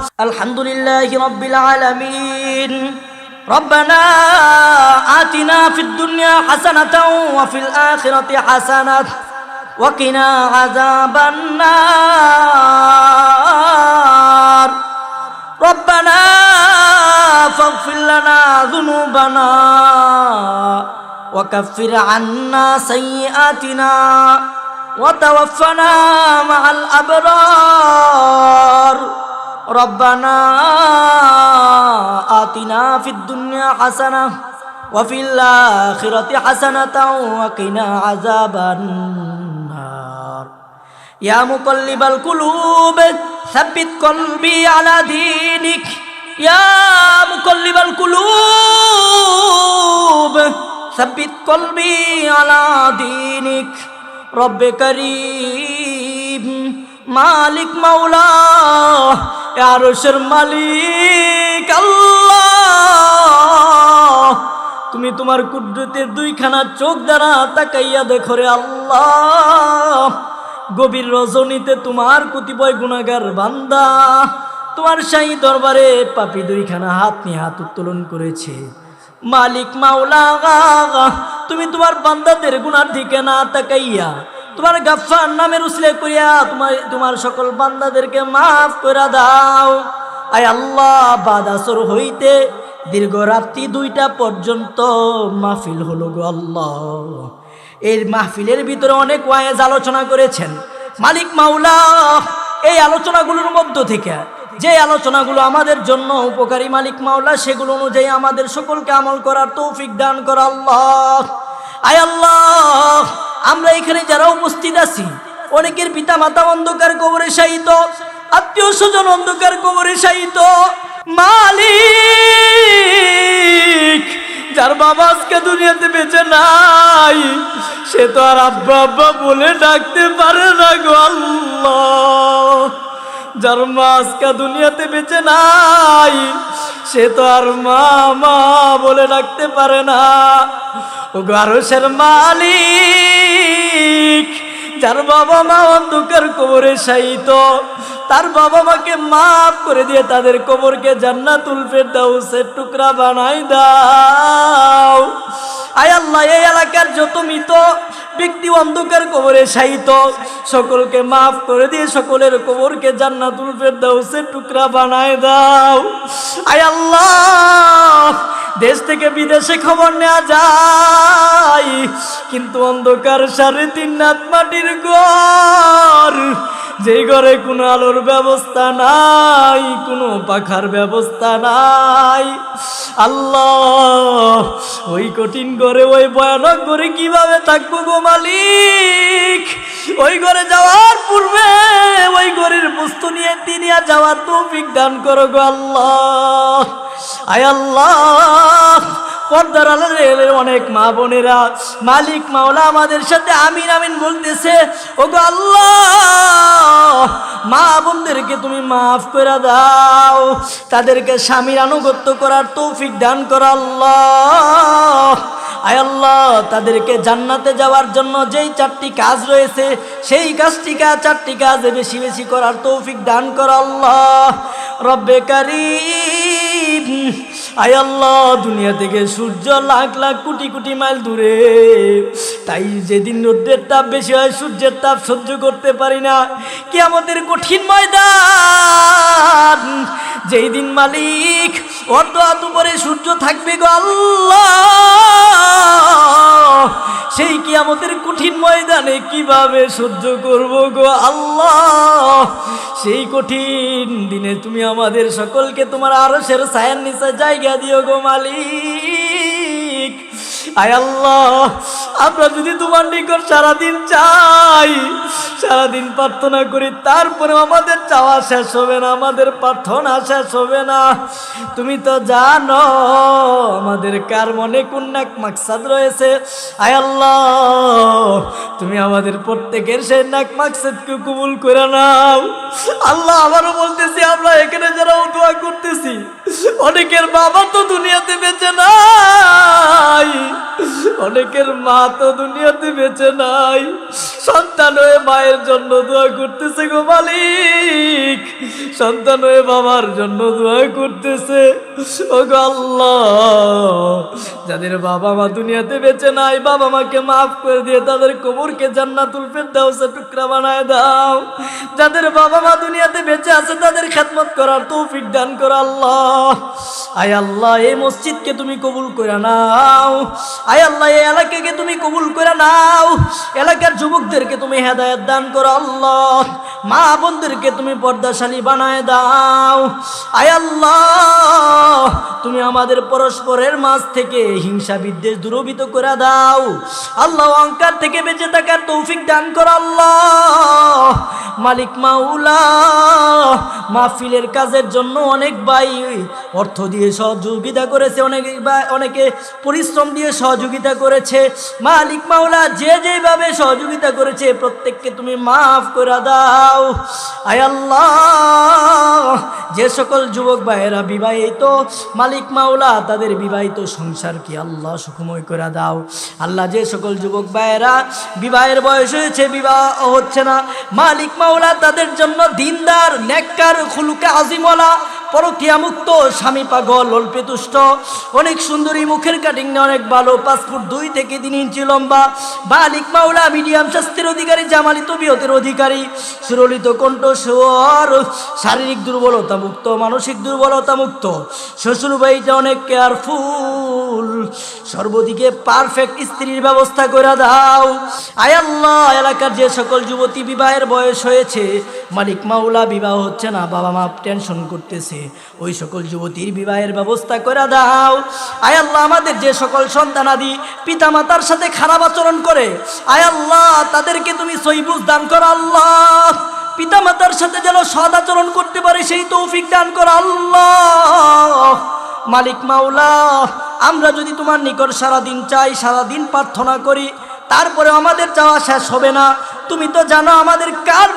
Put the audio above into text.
الحمد لله رب العالمين ربنا آتنا في الدنيا حسنة وفي الآخرة حسنة وقنا عذاب النار. ربنا فاغفر لنا ذنوبنا وكفر عنا سيئاتنا وتوفنا مع الأبرار. ربنا آتنا في الدنيا حسنة وفي الآخرة حسنة وقنا عذاب النار. يا مقلب القلوب ثبت قلبي على دينك. يا مقلب القلوب ثبت قلبي على دينك. رب كريم مالك مولاه আরশের মালিক তুমি তোমার কুদরতের দুইখানা চোখ দ্বারা তাকাইয়া দেখো রে আল্লাহ। গভীর রজনীতে তোমার কতিপয় গুণাগার বান্দা তোমার শাহী দরবারে পাপি দুইখানা হাত নিয়ে হাত উত্তোলন করেছে। মালিক মাওলা, তুমি তোমার বান্দাদের গুনার দিকে না তাকাইয়া তোমার গাফার নামের উসলে করিয়া তোমার তোমার সকল বান্দাদেরকে মাফ করে দাও। আয় আল্লাহ বাদাসর হইতে দীর্ঘ রাত্রি দুইটা পর্যন্ত মাহফিল হলো গো আল্লাহ। এর মাহফিলের ভিতরে অনেক ওয়াইজ আলোচনা করেছেন। মালিক মাওলা, এই আলোচনাগুলোর মধ্য থেকে, যে আলোচনাগুলো আমাদের জন্য উপকারী মালিক মাওলা, সেগুলো অনুযায়ী আমাদের সকলকে আমল করার তৌফিক দান করা আল্লাহ। আয় আল্লাহ আমরা এখানে যারা উপস্থিত আছি, অনেকের পিতা মাতা অন্ধকার কবরে শায়িত, আত্মীয় স্বজন অন্ধকার কবরে শায়িত। মালিক, যার বাবা আজকে দুনিয়াতে বেঁচে নাই, সে তো আর আব্বা আব্বা বলে ডাকতে পারে না গো আল্লাহ। যার মা আজকে দুনিয়াতে বেঁচে নাই সে তো আর মা মা বলে ডাকতে পারে না। ও গারসের মালিক, যার বাবা মা অন্ধকার কবরে সাইত তার বাবা মাকে মাফ করে দিয়ে তাদের কবরকে জান্নাতুল সে টুকরা বানাই দাও। আয় আল্লাহ, এই এলাকার যত মৃত ব্যক্তি অন্ধকার কবরে শায়িত। সকলকে মাফ করে দিয়ে সকলের কবরকে জান্নাতুল ফেরদাউসের টুকরা বানায় দাও। আয় আল্লাহ, দেশ থেকে বিদেশে খবর নেওয়া যায়। কিন্তু অন্ধকার সাড়ে তিন নাত মাটির ঘর। যে ঘরে কোনো আলোর ব্যবস্থা নাই, কোনো পাখার ব্যবস্থা নাই। আল্লাহ, ওই কঠিন ঘরে, ওই ভয়ানক ঘরে কীভাবে থাকব গো মালিক? ওই ঘরে যাওয়ার পূর্বে, ওই ঘরের বস্তু নিয়ে তিনিয়া যাওয়ার তৌফিক দান করো গো আল্লাহ। আয় আল্লাহ পর্দার আলের অনেক মা বোনেরা, মালিক, মাওলা আমাদের সাথে আমিন আমিন বলতেছে ও গো আল্লাহ, মা বোনদেরকে তুমি মাফ করে দাও, তাদেরকে স্বামীর আনুগত্য করার তৌফিক দান করা আল্লাহ। তাদেরকে জান্নাতে যাওয়ার জন্য যেই চারটি কাজ রয়েছে, সেই কাজটি কাজ চারটি কাজে বেশি বেশি করার তৌফিক দান কর আল্লাহ। রব্বে কারিম। আয় আল্লাহ, দুনিয়া থেকে সূর্য লাখ লাখ কোটি কোটি মাইল দূরে। তাই যেদিন রোদ্রের তাপ বেশি হয়, সূর্যের তাপ সহ্য করতে পারি না। কি আমাদের কঠিন ময়দান। যেই দিন মালিক অর্ধ হাত উপরে সূর্য থাকবে গো আল্লাহ। সেই কি আমাদের কঠিন ময়দানে কীভাবে সহ্য করব গো আল্লাহ? সেই কঠিন দিনে তুমি আমাদের সকলকে তোমার আরশের সায়ান নিচে জায়গা দিও গো মালিক। আয় আল্লাহ, আমরা যদি তোমার নিকট সারাদিন চাই, সারাদিন প্রার্থনা করি তারপরে আমাদের চাওয়া শেষ হবে না, আমাদের প্রার্থনা শেষ হবে না। তুমি তো জানো, আমাদের কার মনে কোন নাক মাকসাদ রয়েছে? আয় আল্লাহ, তুমি আমাদের প্রত্যেকের সেই নাক মাকসাদকে কবুল করে নাও। আল্লাহ আবারও বলতেছি, আমরা এখানে যারা দোয়া করতেছি, অনেকের বাবা তো দুনিয়াতে বেঁচে নাই। অনেকের মা তো দুনিয়াতে বেঁচে নাই। সন্তান হয়ে মায়ের জন্য দোয়া করতেছে গো মালিক। সন্তান হয়ে বাবার জন্য দোয়া করতেছে। ও গো আল্লাহ, যাদের বাবা মা দুনিয়াতে বেঁচে নাই, বাবা মাকে মাফ করে দিয়ে তাদের কবরকে জান্নাতুল ফেরদাউসে টুকরা বানায় দাও। যাদের বাবা মা দুনিয়াতে বেঁচে আছে, তাদের খেদমত করার তৌফিক দান করো আল্লাহ। আয় আল্লাহ, এই মসজিদকে তুমি কবুল করে নাও। আয় আল্লাহ, এই এলাকাকে তুমি কবুল করে নাও। এলাকার যুবকদেরকে তুমি হেদায়েত দান করো আল্লাহ। মা বোনদেরকে তুমি পর্দাশালী বানায় দাও। আয় আল্লাহ, তুমি আমাদের পরস্পরের মাঝ থেকে হিংসা বিদ্বেষ দূরবিত করে দাও। আল্লাহ অহংকার থেকে বেঁচে থাকার তৌফিক দান করো আল্লাহ। মালিক মাউলা মাহফিলের কাজের জন্য অনেক ভাই অর্থ দিয়ে সহযোগিতা করেছে, অনেক অনেকে পরিশ্রম দিয়ে সহযোগিতা করেছে। মালিক মাওলা, যে যেভাবে সহযোগিতা করেছে, প্রত্যেককে তুমি মাফ করে দাও। আয় আল্লাহ, যে সকল যুবক ভাইয়েরা বিবাহিত, মালিক মাওলা, তাদের বিবাহিত সংসার কি আল্লাহ সুখময় করে দাও। আল্লাহ যে সকল যুবক ভাইয়েরা বিবাহের বয়স হয়েছে, বিবাহ হচ্ছে না। মালিক মাওলা তাদের জন্য দিনদার, নেককার, খুলুকে আজিমলা পরকিয়া মুক্ত স্বামী পাগল অল্পে তুষ্ট অনেক সুন্দরী, মুখের কাটিং অনেক ভালো পাসপোর্ট দুই থেকে তিন ইঞ্চি লম্বা। বালিক মাওলা, মিডিয়াম স্বাস্থ্যের অধিকারী, জামালি, তবিয়তের অধিকারী। সুরলিত কণ্ঠ স্বর শারীরিক দুর্বলতা মুক্ত, মানসিক দুর্বলতা মুক্ত। শ্বশুর বাড়িটা অনেক কেয়ারফুল সর্বদিকে পারফেক্ট স্ত্রীর ব্যবস্থা করে দাও। আয় আল্লাহ, এলাকার যে সকল যুবতী বিবাহের বয়স হয়েছে, মালিক, মাওলা, বিবাহ হচ্ছে না বাবা মা টেনশন করতেছে। ওই সকল যুবতীর বিবাহের ব্যবস্থা করে দাও। আয় আল্লাহ, আমাদের যে সকল সন্তানাদি পিতা মাতার সাথে খারাপ আচরণ করে, আয় আল্লাহ, তাদেরকে তুমি সইবুজ দান করো আল্লাহ। পিতা মাতার সাথে যেন সদ আচরণ করতে পারে, সেই তৌফিক দান করো আল্লাহ। মালিক মাওলা, আমরা যদি তোমার নিকট সারাদিন চাই, সারাদিন প্রার্থনা করি তারপরে আমাদের চাওয়া শেষ হবে না। তুমি তো জানো আমাদের কার